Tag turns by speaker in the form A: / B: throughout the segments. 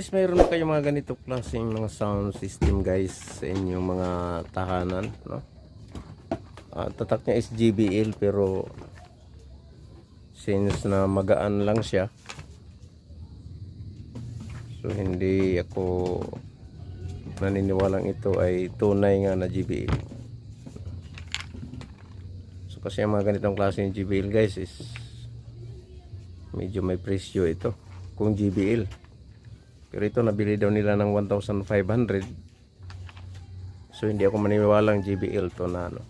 A: Guys, mayroon kayo mga ganito klaseng mga sound system guys sa inyong mga tahanan, no? Ah, tatak niya is JBL pero since na magaan lang siya so hindi ako naniniwalang ito ay tunay nga na JBL so kasi ang mga ganitong klase ng JBL guys is medyo may presyo ito kung JBL pero ito nabili daw nila ng 1,500 so hindi ako maniniwalang JBL to na ano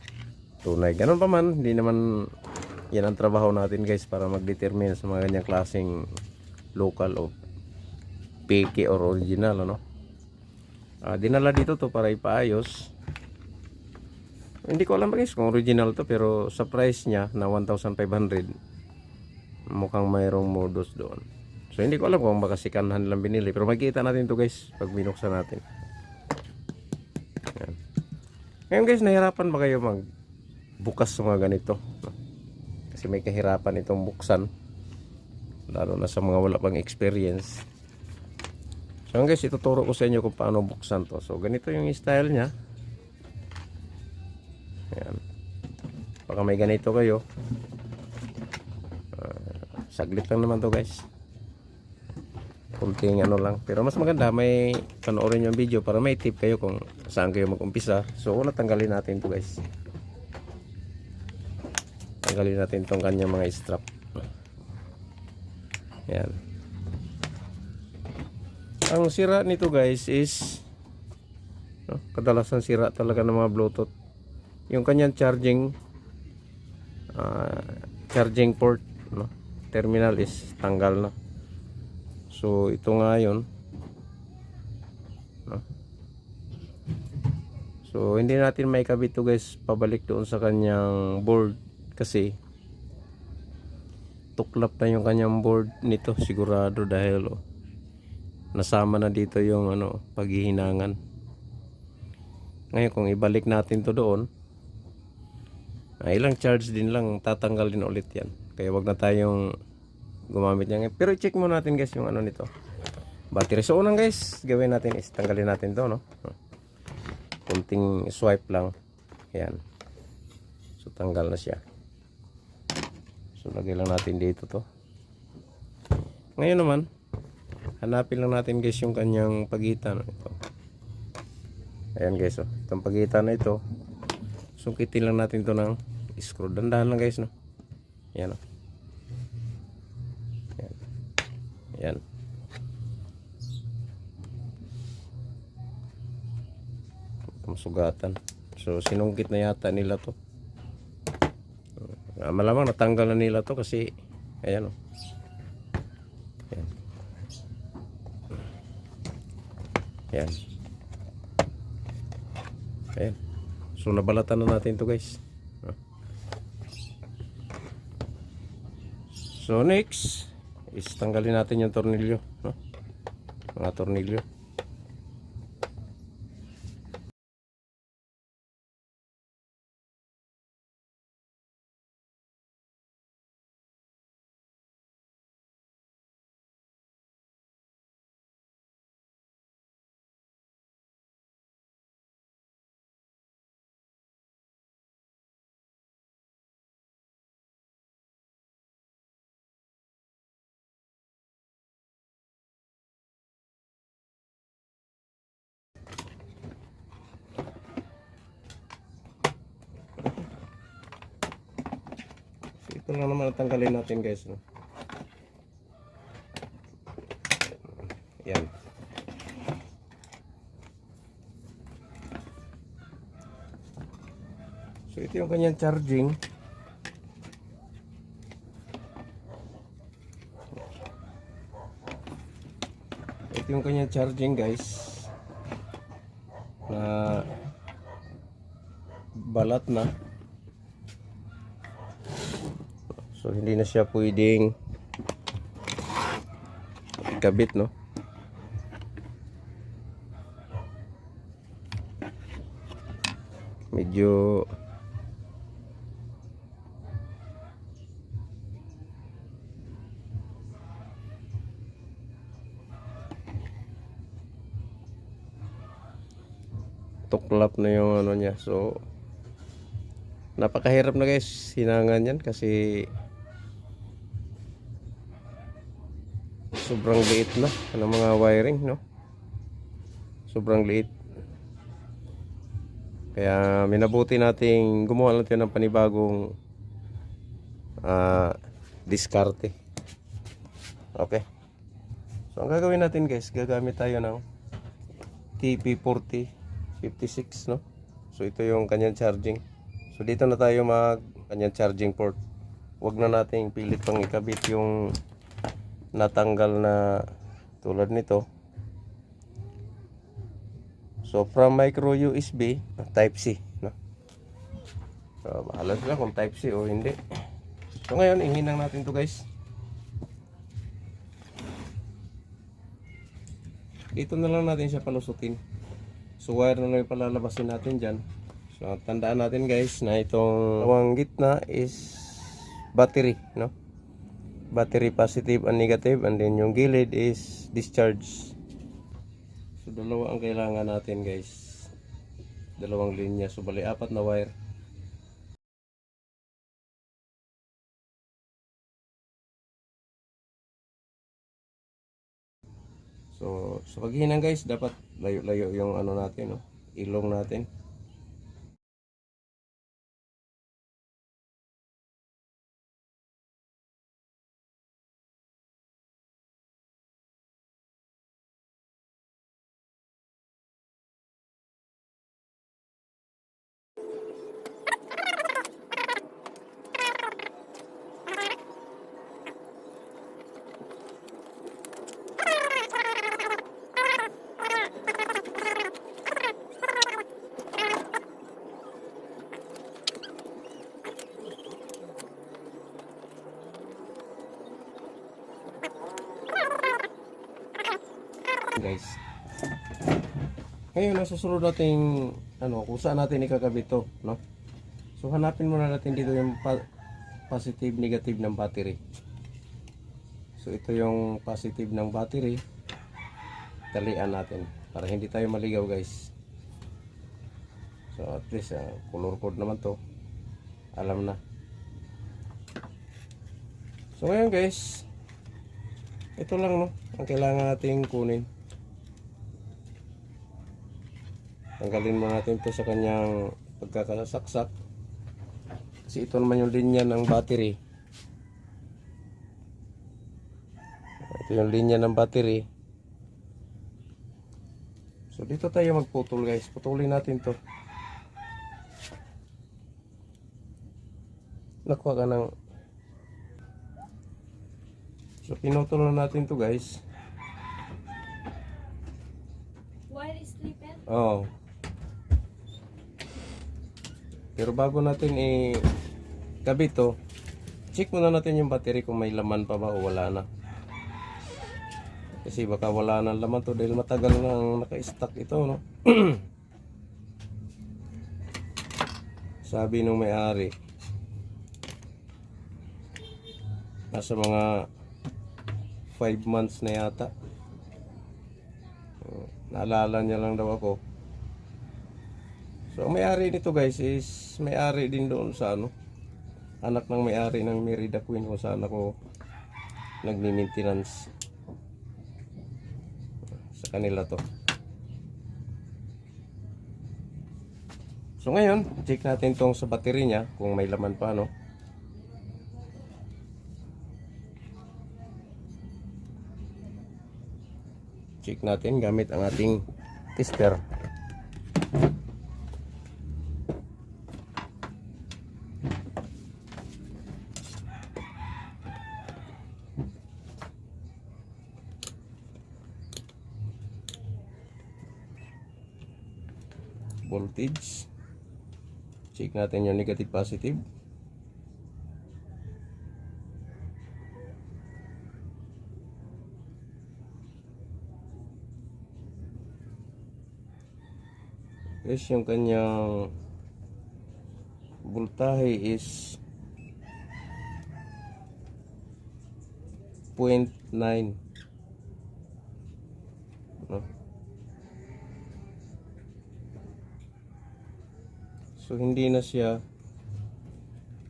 A: tunay. Ganun pa man hindi naman yan ang trabaho natin guys para mag-determine sa mga ganyang klaseng local o fake or original ano. Ah, dinala dito to para ipaayos. Hindi ko alam guys kung original to pero sa price niya na 1,500 mukhang mayroong modus doon so hindi ko alam kung baka sikanhan lang binili. Pero makikita natin to guys pag binuksan natin. Yan. ngayon guys nahirapan ba kayo mag bukas sa mga ganito? Kasi may kahirapan itong buksan. Lalo na sa mga wala pang experience. So guys ituturo ko sa inyo kung paano buksan to. So ganito yung style nya Ayan. baka may ganito kayo. Ah, saglit lang naman to guys kunting ano lang. Pero mas maganda may panoorin yung video para may tip kayo kung saan kayo mag-umpisa. So una tanggalin natin to guys. Tanggalin natin tong kanyang mga strap. Yan ang sira nito guys is no, kadalasan sira talaga ng mga bluetooth. Yung kanyang charging ah, charging port no, terminal is tanggal na so ito nga yun. So hindi natin may kabit to guys. Pabalik doon sa kanyang board kasi tuklap na yung kanyang board nito sigurado dahil oh, nasama na dito yung ano paghihinangan. Ngayon kung ibalik natin to doon ay ilang charge din lang tatanggal din ulit yan. Kaya wag na tayong gumamit niya pero check mo natin guys yung ano nito. Battery. So unang guys gawin natin is tanggalin natin to no? Kunting swipe lang. Yan so tanggal na siya. So lagay lang natin dito to. Ngayon naman hanapin lang natin guys yung kanyang pagitan ito. Ayan guys oh. Itong pagitan na ito sungkitin lang natin to ng screw. Dandahan lang guys no? Yan oh yan yan. Sugatan so sinungkit na yata nila to. Ah, malamang natanggal na nila to kasi ayan oh. Yan yan ayan. So nabalatan na natin to guys. Ah. so next is tanggalin natin yung tornilyo no? mga tornilyo ito lang naman ang tanggalin natin guys. No? Yan. So ito yung kanyang charging. Ito yung kanyang charging guys. Na balat na. Hindi na siya pwedeng kabit no. Medyo tuklap na yung ano niya so napakahirap na guys hinangan yan kasi sobrang liit na ng mga wiring no? Sobrang liit. Kaya minabuti nating gumawa tayo ng panibagong ah diskarte. Okay. So ang gagawin natin guys gagamit tayo ng TP40 56 no? So ito yung kanyang charging. So dito na tayo mag kanyang charging port. Wag na nating pilit pang ikabit yung natanggal na tulad nito. So from micro USB type C no? so bahala sila kung type C o hindi. So ngayon ihinang natin to guys. Dito na lang natin siya palusutin so wire na lang palalabasin natin dyan. So tandaan natin guys na itong awang gitna is battery no battery positive and negative and then yung gilid is discharge. So dalawa ang kailangan natin guys. Dalawang linya. So bali apat na wire. So sa paghihinang guys dapat layo-layo yung ano natin no? Ilong natin guys. Ngayon, nasa susunod natin, ano, kung saan natin ikakabit to, no? So, hanapin muna natin dito yung positive, negative ng battery. So, ito yung positive ng battery. Talian natin para hindi tayo maligaw, guys. So, at least, ah, color code naman to. Alam na. So, ngayon, guys, ito lang, no? Ang kailangan nating kunin. Tanggalin mo natin to sa kanyang pagkakasaksak. Kasi ito naman yung linya ng battery. Ito yung linya ng battery. So dito tayo magputol guys. Putulin natin to. Nakuha ka ng... So pinutol na natin to guys.
B: Wire is slipper.
A: Pero bago natin i kabit to, check muna natin yung battery kung may laman pa ba o wala na. Kasi baka wala na laman to dahil matagal na ang naka-stack ito, no? Sabi nung may-ari, nasa mga 5 months na yata. Naalala niya lang daw ako. So, may-ari nito guys is may-ari din doon sa ano. Anak ng may-ari ng Merida Queen kung saan ako nagmi-maintenance. Sa kanila to. So ngayon, check natin tong sa battery niya kung may laman pa no. Check natin gamit ang ating tester. Check natin yung negative positive is yung kanyang voltahe is 0.9 no? So hindi na siya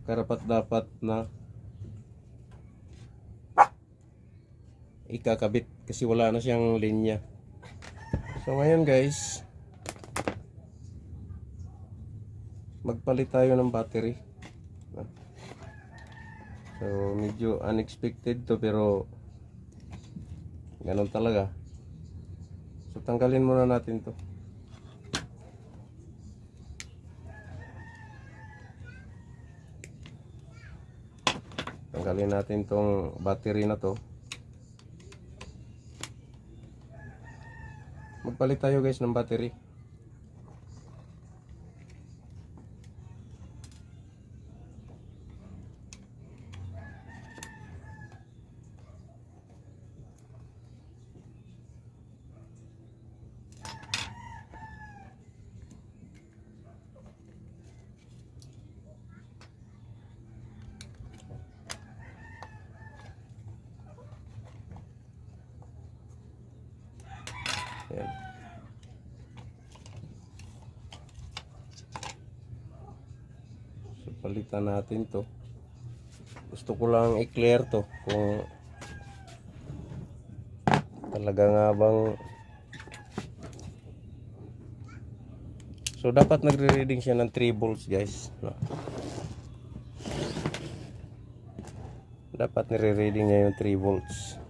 A: karapat dapat na ikakabit kasi wala na siyang linya. So ngayon guys, magpalit tayo ng battery. So medyo unexpected to pero ganun talaga. So tanggalin muna natin to. Tanggalin natin tong battery na to. Magpalit tayo guys ng battery. Ayan. So, palitan natin to. Gusto ko lang i-clear to kung talaga nga bang So dapat nagre-reading siya ng 3 volts guys. No? Dapat nire-reading niya yung 3 volts.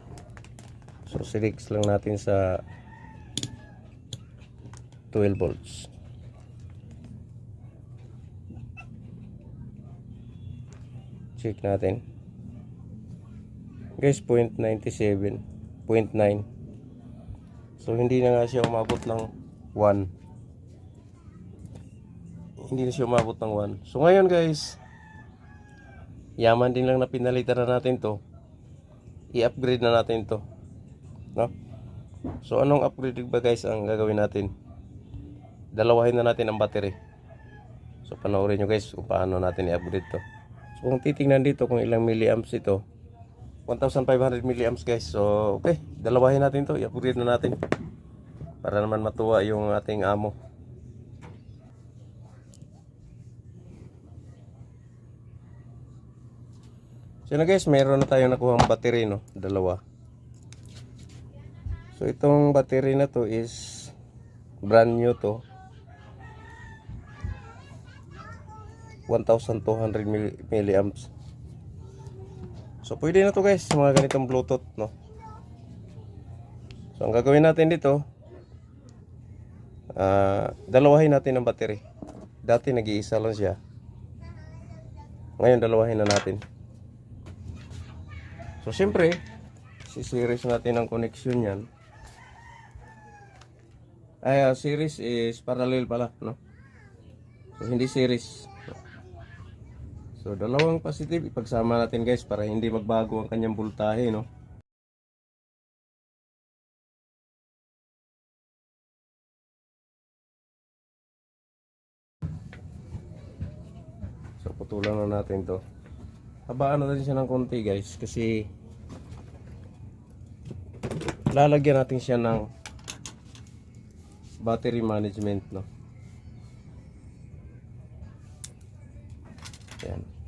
A: So select lang natin sa 12 volts. Check natin. Guys, 0.97. 0.9. So, hindi na nga siya umabot ng 1. Hindi na siya umabot ng 1. So, ngayon guys, yaman din lang na pinalitan na natin to. I-upgrade na natin to. No? So, anong upgrade ba guys ang gagawin natin? Dalawahin na natin ang battery. So, panoorin nyo guys kung paano natin i-upgrade to. So, kung titingnan dito kung ilang milliamps ito, 1,500 milliamps guys. So, okay. Dalawahin natin to. I-upgrade na natin. Para naman matuwa yung ating amo. So, na guys, meron na tayong nakuha battery, no? Dalawa. So, itong battery na to is brand new to. 1,200 mil- milliamps. So, pwede na to guys, mga ganitong Bluetooth, no? So, ang gagawin natin dito, ah, dalawahin natin ang battery. Dati nag-iisa lang siya. Ngayon, dalawahin na natin. So, siyempre, si-series natin ang connection yan. Ay, ah, series is parallel pala, no? So, hindi series. So, dalawang positive, ipagsama natin guys para hindi magbago ang kanyang voltahe, no? So, putulan na natin to. Habaan na rin siya ng konti guys kasi lalagyan natin siya ng battery management, no? Yan.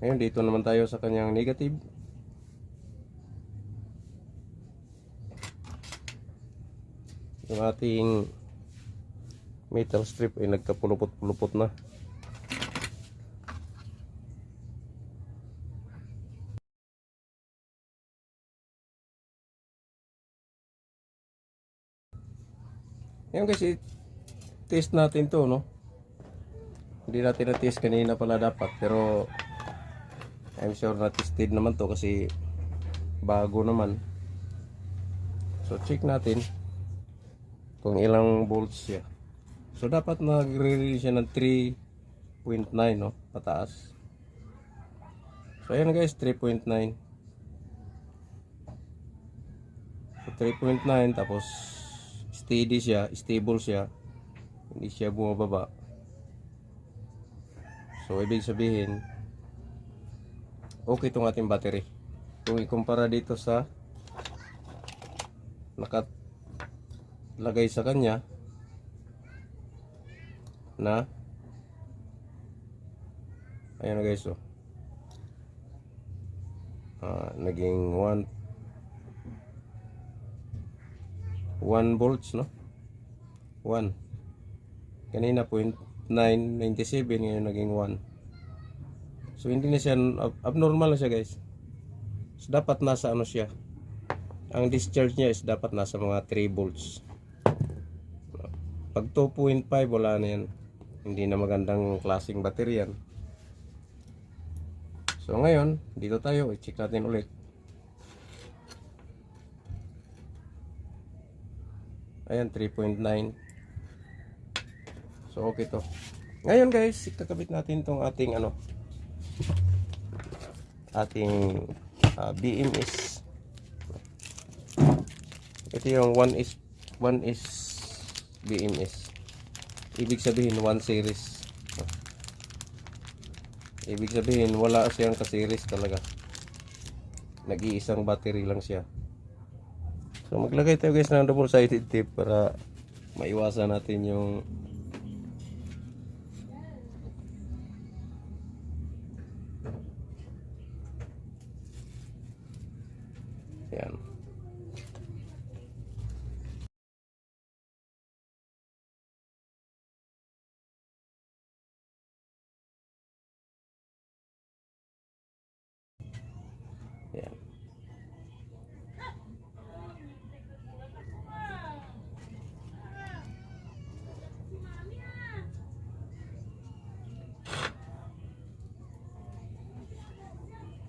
A: Ngayon, dito naman tayo sa kanyang negative. Yung ating metal strip ay nagkapulupot-pulupot na. Ngayon kasi, test natin to, no? Hindi natin na-test kanina pala dapat, pero I'm sure na-tested naman to kasi bago naman. So, check natin kung ilang volts siya. So, dapat nagre-release siya ng 3.9, no? Pataas. So, ayan guys, 3.9. So, 3.9 tapos steady siya, stable siya. Hindi siya bumababa. So, ibig sabihin, okay itong ating battery. Kung ikumpara dito sa nakalagay sa kanya, na ayan na guys oh. Ah, naging 1 1 volts no? 1 kanina point 997 ngayon naging 1 so hindi na siya ab- abnormal na siya guys. So dapat nasa ano siya. Ang discharge niya is dapat nasa mga 3 volts. Pag 2.5 wala na yan. Hindi na magandang klaseng battery so ngayon dito tayo. I-check natin ulit. Ayan 3.9 so okay to. Ngayon guys kakabit natin tong ating ano ating ah, BMS ito yung 1 is 1 is BMS ibig sabihin 1 series. Ibig sabihin wala siyang ka-series talaga. Nag-iisang battery lang siya. So maglagay tayo guys ng double sided tape para maiwasan natin yung yan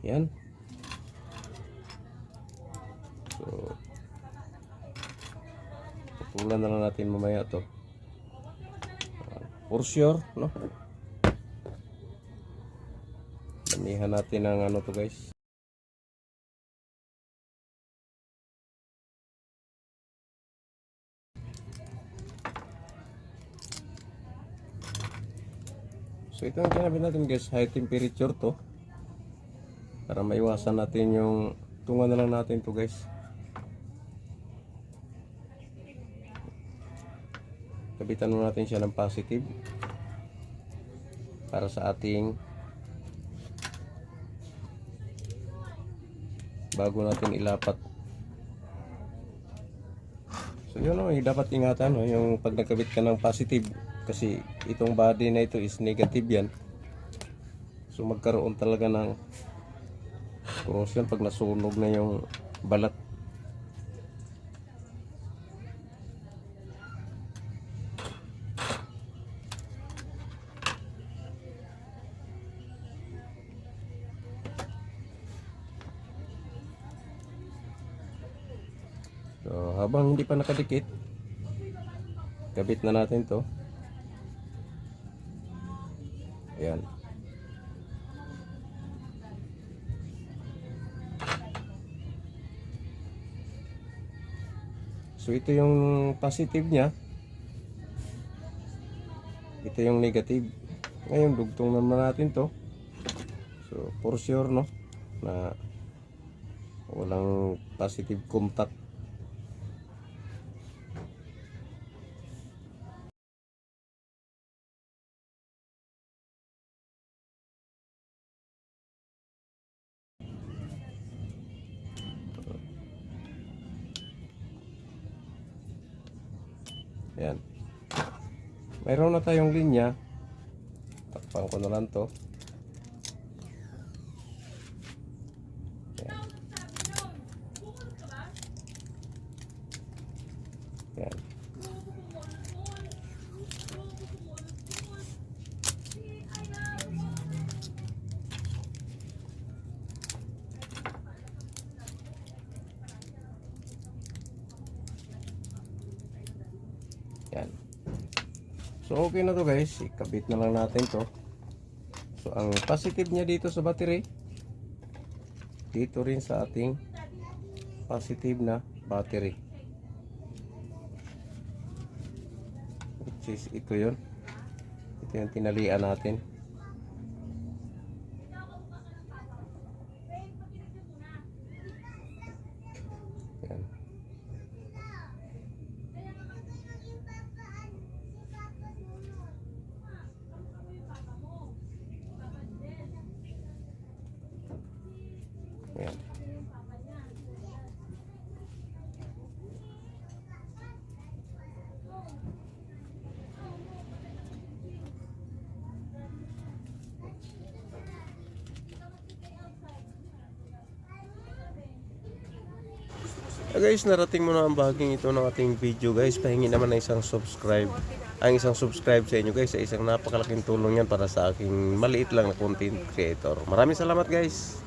A: Yan. So, putulan na lang natin mamaya to. For sure, no? Damihan natin ang ano to guys. So ito ang kinabit natin guys, high temperature to para maiwasan natin yung tungan na lang natin to guys kabitan mo natin siya ng positive para sa ating bago natin ilapat. So yun o dapat ingatan no, yung pag nagkabit ka ng positive kasi itong body na ito is negative yan. So magkaroon talaga ng corrosion pag nasunog na yung balat So, habang hindi pa nakadikit, kabit na natin to. Ayan. So ito yung positive niya. Ito yung negative. Ngayon dugtong naman natin to. So for sure no na walang positive contact. Yan. Mayroon na tayong linya. Takpan ko na lang to. Na to guys. Ikabit na lang natin to. So ang positive niya dito sa battery dito rin sa ating positive na battery. Which is ito yun. Ito yung tinalian natin. Guys, narating mo na ang bahaging ito ng ating video guys. Pahingi naman ng isang subscribe. Ang isang subscribe sa inyo guys ay isang napakalaking tulong yan para sa aking maliit lang na content creator. Maraming salamat guys.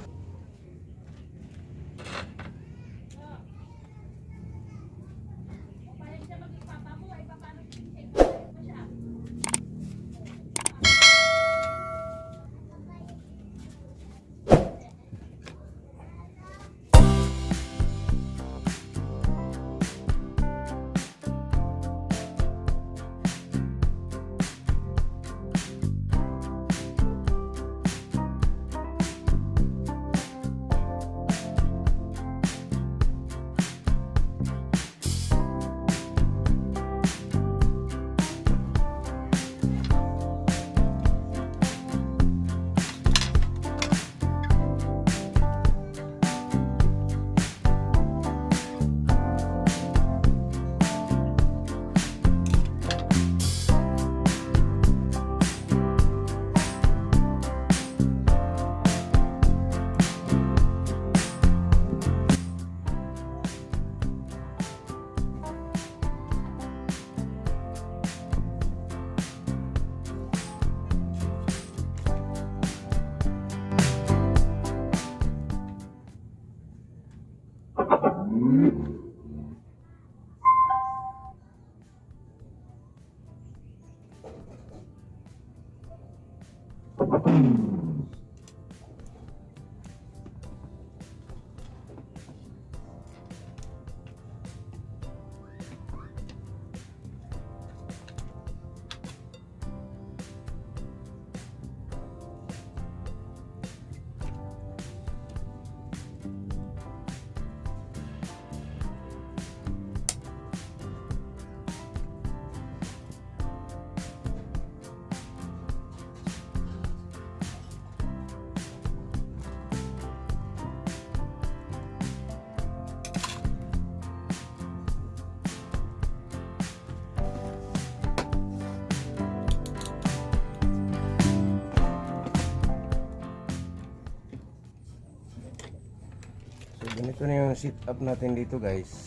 A: Sit up natin dito guys.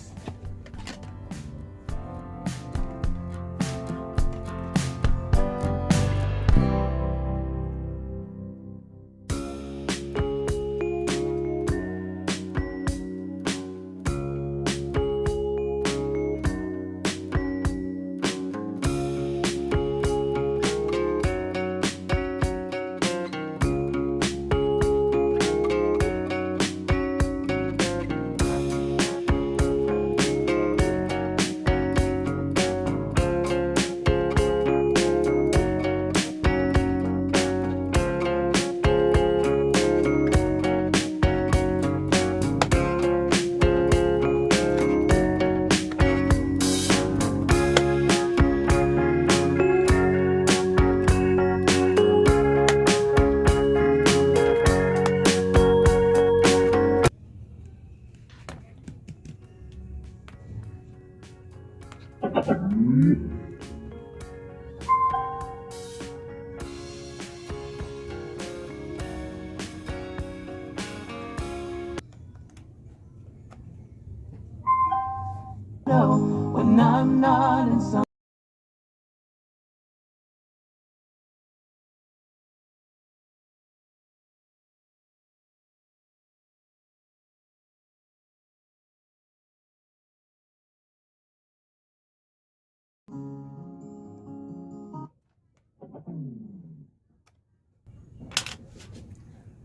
C: うん。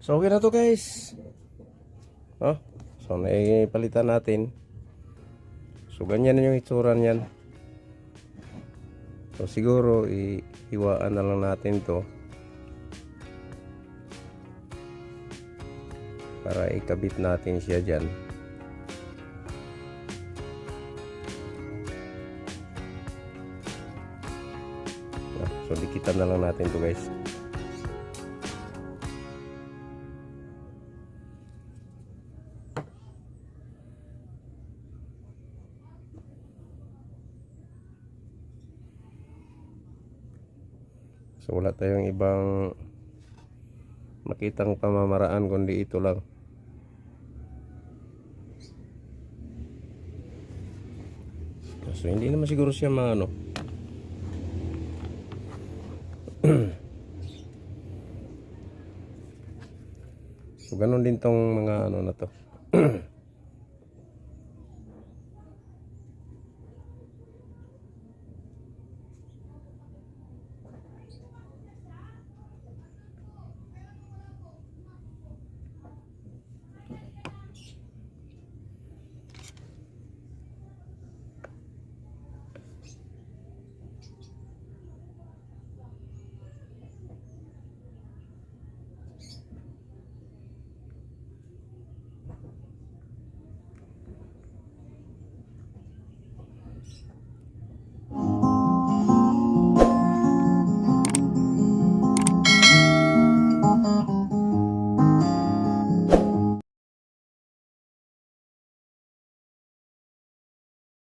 A: So okay na to guys. Oh, so naipalitan natin. So ganyan yung itsura niyan. So siguro iiwaan na lang natin to. Para ikabit natin siya dyan. Ah, So dikitan na lang natin to guys. Wala tayong ibang makitang pamamaraan kundi ito lang. So hindi naman siguro siya mga ano. so ganun din tong mga ano na to.